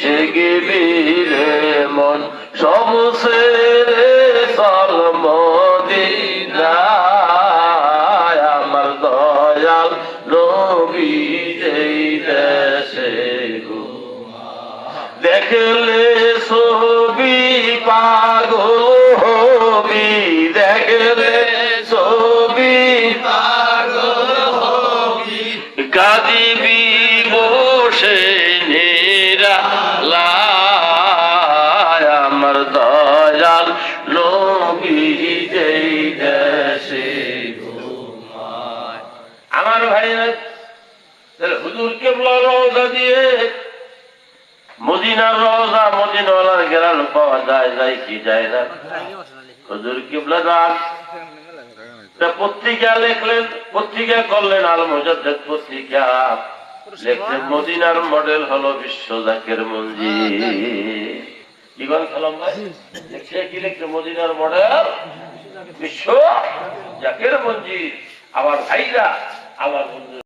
শিগিবিরে মন সমসে চল মদিনায় আমার দয়াল নবী যেই দেখলে ছবি পাগল হবি, দেখলে ছবি কাঁদিবি বসে নবী যেই দেশে আমার ভাইরা তাহলে হুজুর কেবলা রওজা দিয়ে মদিনার রওজা মদিনাওয়ালার গেরাল পাওয়া যায় যায় কি যায় না? হুজুর কিবলা দান পত্রিকা লিখলেন, পত্রিকা করলেন আল মুজাদ্দেদ পত্রিকা। লিখলেন, মদিনার মডেল হলো বিশ্ব জাকের মঞ্জির কি বল সালাম ভাই সে কি লিখছে মদিনার মডেল বিশ্ব, জাকের মঞ্জির আমার ভাইরা, আমার বন্ধু।